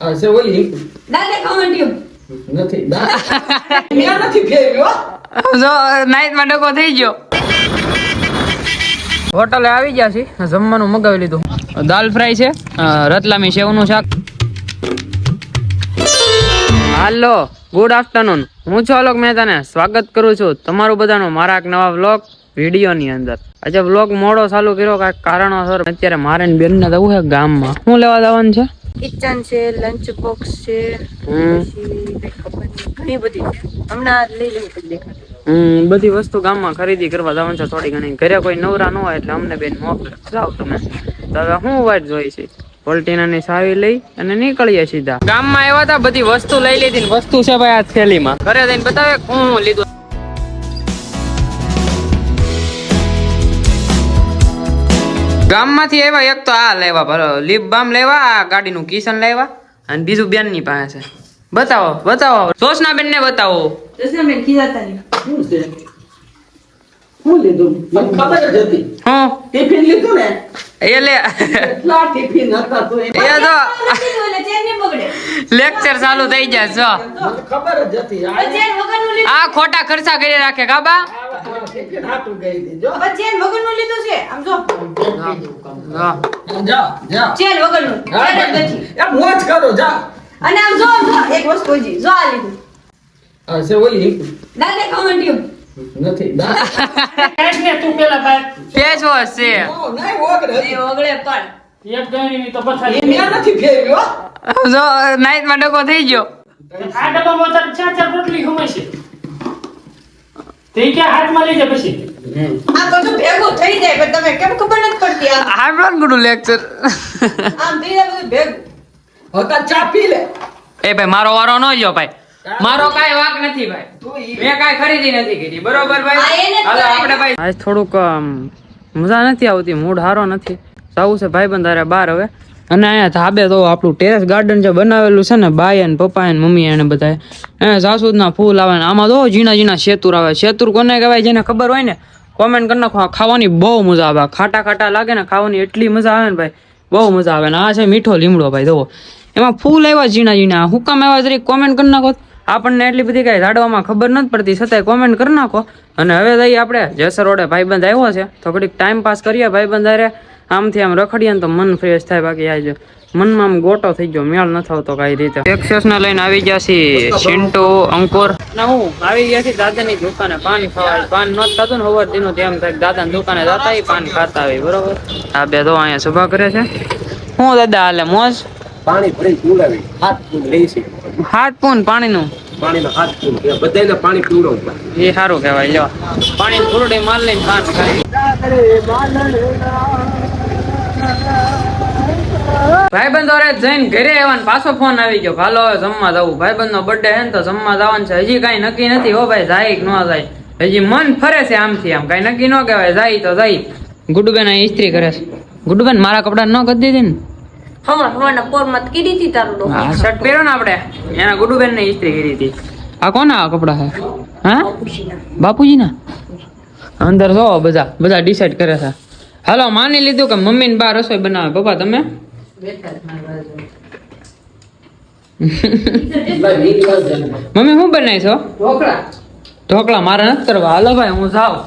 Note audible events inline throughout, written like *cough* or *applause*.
આ છે ઓલી? દાદા કમેન્ટ્યું નથી દા. *laughs* નથી ફેર્યો જો નાઈટમાં ડકો થઈ ગયો. હોટલે આવી ગયા છે જમવાનું મગાવી લીધું. દાલ ફ્રાય છે. રતલામી સેવનું શાક. હાલો ગુડ આફ્ટરનૂન હું છું અલોક મહેતાને સ્વાગત કરું છું તમારું બધાનું મારા એક નવા વ્લોગ વિડીયોની અંદર. આજે વ્લોગ મોડો ચાલુ કર્યો કાંઈક કારણોસર. અત્યારે મારે ને બેનને જવું છે ગામમાં. શું લેવા જવાનું છે? કિચન છે લંચ બોક્સ છે ઘણી બધી. હમણાં લઈ લેવું હમ બધી વસ્તુ ગામમાં ખરીદી કરવા જવાનું છે થોડી ઘણી. ઘરે કોઈ નવરા ન હોય એટલે અમને બેન મોકલે. જાઓ તમે. તો હવે હું વાટ જોઈ છે? પોલ્ટીનાની સાવી લઈ અને નીકળીએ સીધા. ગામમાં આવ્યા હતા બધી વસ્તુ લઈ લીધી વસ્તુ છે ભાઈ આ થેલીમાં. ઘરે જઈને બતાવે હું લીધું ગામમાંથી આવ્યા એક તો આ લેવા લીપ બામ લેવા આ ગાડીનું કિશન લેવા અને બીજું બેનની પાસે છે. બતાવો બતાવો. સોસના બતાવો. લીધું? ને? એ લે. કેટલા ટિફિન હતા તો એ એ તો એટલે ચેન નહીં બગડે લેક્ચર ચાલુ થઈ જાય જો. ખબર જ હતી. આ પણ ચેન વગરનું લીધું? આ ખોટા ખર્ચા કરી રાખે કાબા આ હાટું ગઈ દીધો પણ ચેન વગરનું લીધું છે? આમ જો. હા. જા જા. ચેન વગરનું હા, ચેન જ. નથી *laughs* એક એ એ મેં નથી જો ડકો થઈ ગયો. આ ડબ્બામાં તારે ચાર ચાર રોટલી ઘુમાશે તે ક્યાં હાથમાં લઈ જાય પછી. આ તો જો ભેગું થઈ જાય પણ તમે કેમ ખબર નથી પડતી આમ હાંભળો ગુડું લેક્ચર આમ થઈ જાય બધું ભેગું. હતા ચા પી લે. એ ભાઈ મારો વારો ન જો ભાઈ. મારો કાંઈ વાંક નથી ભાઈ. મેં કાંઈ ખરીદી નથી કરી બરોબર ભાઈ? હાલો આપણે ભાઈ આજ થોડુંક મજા નથી આવતી મૂડ સારો નથી. જવું છે ભાઈ બંધારે બહાર હવે. અને અહીંયા ધાબે તો આપણું ટેરેસ ગાર્ડન જે બનાવેલું છે ને ભાઈ અને પપ્પા અને મમ્મી એને બધા એને જાસૂદના ફૂલ આવે ને, આમાં તો ઝીણા ઝીણા શેતુર આવે. શેતુર કોને કહેવાય જેને ખબર હોય ને કોમેન્ટ કરી નાખો. ખાવાની બહુ મજા આવે. ખાટા ખાટા લાગે ને, ખાવાની એટલી મજા આવે ને ભાઈ. બહુ મજા આવે. ને આ છે મીઠો લીમડો ભાઈ, જુઓ. એમાં ફૂલ આવ્યા ઝીણા ઝીણા. હુકામ આવ્યા તરીકે કોમેન્ટ કરી નાખો. આપણને એટલી બધી કાંઈ ઝાડવામાં ખબર નથી પડતી, છતાંય કોમેન્ટ કરી નાખો. અને હવે જઈએ આપણે. જેસર રોડે ભાઈબંધ આવ્યો છે. તો ઘડીક ટાઈમ પાસ કરીએ ભાઈબંધ હારે. આમથી આમ રખડીએ ને તો મન ફ્રેશ થાય બાકી આજે મનમાં આમ ગોટો થઈ ગયો મેળ ન થતો કઈ રીતે. એક્સેસ ને લઈને આવી ગયા છીએ સિન્ટો અંકુર. ના હું આવી ગયા છીએ દાદાની દુકાને પાણી ખાવા પાન ન થતું ને હોવા તેનું તેમ થાય દાદાની દુકાને જતા પાન ખાતા આવી બરોબર? આ બે તો અહીંયા સભા કરે છે. હું દાદા હાલે મોજ? પાણી ભરી પીવડાવી. હાથ પૂન લઈ છે. હાથ પૂન પાણીનું? પાણીનો હાથ પૂન બધાને પાણી પીવડાવવું એ સારું કહેવાય લ્યો. પાણી થોડું માલ લઈને પાન ખાય. ભાઈબંધો રે જઈને ઘરે પાછો ફોન આવી ગયો. હાલો હવે જમવા જવું. ભાઈબંધનો બર્થડે હે ને તો જમવા જવાનું છે. હજી કઈ નક્કી નથી હો ભાઈ જાય કે ન જાય. હજી મન ફરે છે આમથી આમ. કઈ નક્કી ન કહેવાય જાય તો જાય. ગુડુબેન આ ઇસ્ત્રી કરે છે. ગુડુબેન મારા કપડા ન કરી દીધી ને? હમણાં હમણાં પોરમાં કીધી હતી તારું ડોક શર્ટ પહેરો ને આપણે. એના ગુડુબેન ને ઇસ્ત્રી કરી હતી. આ કોના આ કપડા હા? બાપુજી ના અંદર જો બધા બધા ડિસાઈડ કરે છે. હાલો માની લીધું કે મમ્મી ને બા રસોઈ બનાવે. પપ્પા તમે? *laughs* મમ્મી શું બનાવી છો ઢોકળા. ઢોકળા મારે નથી કરવા. હાલો ભાઈ હું જાઉં.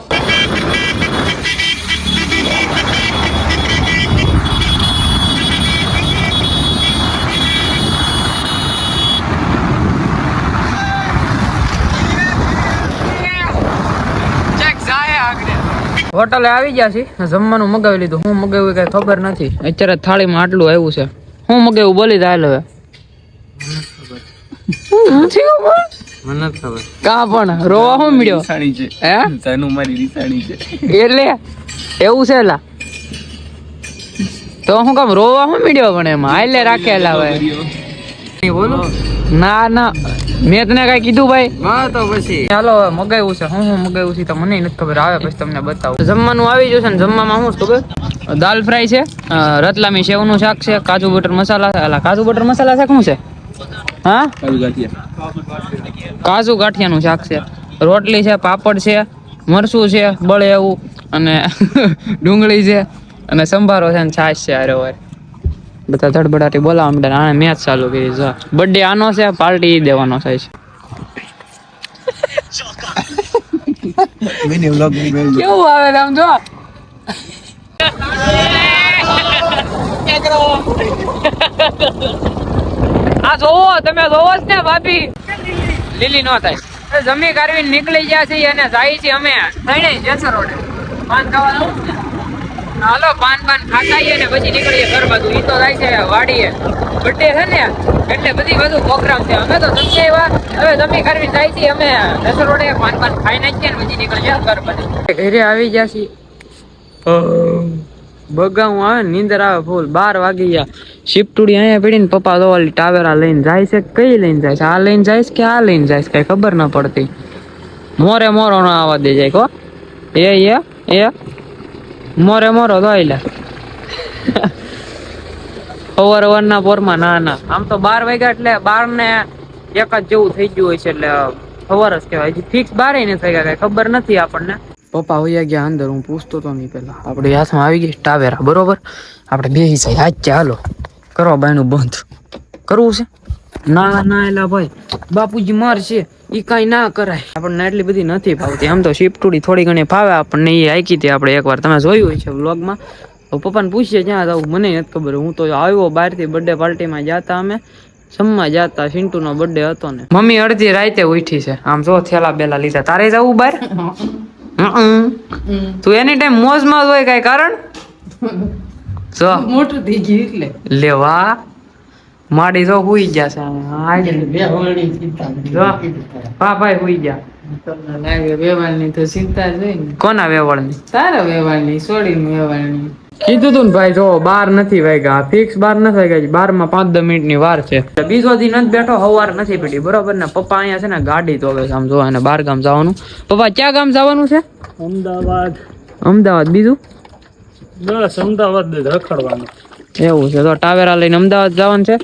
હોટલે આવી ગયા છે જમવાનું મગાવી લીધું. હું મગાવ્યું કઈ ખબર નથી. અત્યારે થાળીમાં આટલું આવ્યું છે. હું મગાવ્યું બોલી હાલ હવે. મને ખબર. કા પણ? રોવા હું મળ્યો? છે. હે? જાનું મારી રીસાણી છે. એટલે એવું છે લા. તો હું કામ રોવા હું મળ્યો પણ એમાં? હાલે રાખેલા હવે. બોલો. ના ના. મેં તને કઈ કીધું ભાઈ? હા તો પછી. ચાલો મગાવ્યું છે. હું હું મગાવ્યું છે તો મને નથી ખબર. આવે પછી તમને બતાવું. જમવાનું આવી જશે ને જમવામાં શું છે ખબર? દાલ ફ્રાય છે રતલામી સેવનું શાક છે કાજુ બટર મસાલા છે. અલા કાજુ બટર મસાલા શાક શું છે? હા? કાજુ ગાંઠિયા. કાજુ ગાંઠિયાનું શાક છે. રોટલી છે પાપડ છે મરસું છે બળે એવું અને *laughs* ડુંગળી છે અને સંભારો છે અને છાશ છે અરે હોય બધા ધડબડાટી બોલાવા માંડ્યા આને મેચ ચાલુ કરી જો. બર્થડે આનો છે પાર્ટી દેવાનો થાય છે. મિની વ્લોગની મેલ કેવું આવે આમ જો. આ જોવો તમે જોવો જ ને ભાભી. લીલી નો થાય. જમી કરવી નીકળી ગયા છીએ અને જાય છે અમે. ત્રણે જેસર રોડે. પાન ખાવા જવું છે? હાલો, પાન પાન ખાતાઈએ ને પછી નીકળીએ ઘર બાજુ ઈ તો જાય છે વાડીએ. બર્થડે છે ને, એટલે બધી બધું પ્રોગ્રામ છે. અમે તો તમને એવા હવે જમી કરવી જાય છે, અમે રોડે પાન પાન ખાઈ નાખીએ ને પછી નીકળીએ ઘર બાજુ ઘરે આવી ગયા છીએ. બગાવું આવે નીંદર આવે ફૂલ. બાર વાગી ગયા. શિફ્ટુડી અહીંયા પડીને પપ્પા તો ટાવેરા લઈને જાય છે કઈ લઈને જાય છે? આ લઈને જાય કે આ લઈને જાય કઈ ખબર ન પડતી. મોરે મોરો ન આવવા દે જાય કો એ એ એ. મોરે મોરો તો આઈલા અવાર અવારના પોરમાં ના ના. આમ તો બાર વાગ્યા એટલે બાર ને એક જ જેવું થઈ ગયું હોય છે એટલે ખબર જ કહેવાય. હજી ફિક્સ બારે નથી થઈ ગયા ખબર નથી આપણને. પપ્પા વયા ગયા અંદર. હું પૂછતો તો નહીં પેલા આપણે હાથમાં આવી ગઈ ટાવેરા. બરોબર? આપણે બે જાય આજ છે હાલો. કરો બાયનું બંધ. કરવું છે? ના ના એલા ભાઈ. બાપુજી માર છે ઈ કાંઈ ના કરાય. આપણને એટલી બધી નથી ભાવતી. આમ તો શિફ્ટુડી થોડી ઘણી ફાવે. આપણને એ આઈકી હતી આપણે એકવાર તમે જોયું હોય છે વ્લોગમાં. પપ્પાને પૂછીએ જ્યાં જવું મને નથી ખબર. હું તો આવ્યો બહારથી બર્થડે પાર્ટીમાં જતા અમે. જમવા જાતા. સિન્ટુનો બર્થડે હતો ને. મમ્મી અડધી રાતે ઉઠી છે. આમ જો થેલા બેલા લીધા. તારે જવું બહાર? હમ. તું એની ટાઈમ મોજમાં જ હોય કઈ કારણ? જો મોટું થઈ ગયું એટલે. લેવા માડી જો હુઈ ગયા છે. આ બે હોળી ચિંતા હા ભાઈ હુઈ ગયા. તમને લાગે વેવાળની તો ચિંતા જ હોય ને. કોના વેવળની તારા વેવાળની સોડીની વેવાળની કીધું તું ભાઈ જો બાર નથી વાગ્યા. ફિક્સ બાર નથી વાગ્યા બારમાં પાંચ દસ મિનિટની વાર છે. બીજો દી નથી બેઠો હવાર નથી પડી. બરોબર ને? પપ્પા અહીંયા છે ને ગાડી તો છે આમ જો અને બાર ગામ જવાનું. પપ્પા ક્યાં ગામ જવાનું છે? અમદાવાદ. અમદાવાદ બીજું? બસ અમદાવાદ રખડવાનું. એવું છે. તો ટાવેરા લઈને અમદાવાદ જવાનું છે.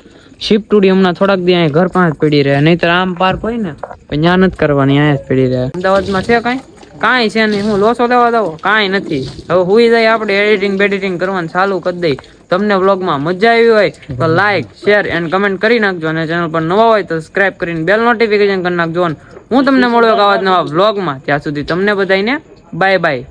શિફ્ટ ઉડી હમણાં થોડાક દી અહીંયા ઘર પાસે પડી રહે. નહીતર આમ પાર્ક હોય ને ત્યાં નથી કરવાની, અહીંયા જ પડી રહે. અમદાવાદમાં છે કાંઈ? કાંઈ છે નહીં. હું લોસો લેવા દઉં કાંઈ નથી. હવે હુઈ જાય આપણે એડિટિંગ બેડિટિંગ કરવાનું ચાલુ કરી દઈ. તમને વ્લોગમાં મજા આવી હોય તો લાઈક શેર એન્ડ કમેન્ટ કરી નાખજો અને ચેનલ પર નવા હોય તો સબસ્ક્રાઇબ કરીને બેલ નોટિફિકેશન કરી નાખજો. હું તમને મળ્યો આવા નવા વ્લોગમાં. ત્યાં સુધી તમને બધાને બાય બાય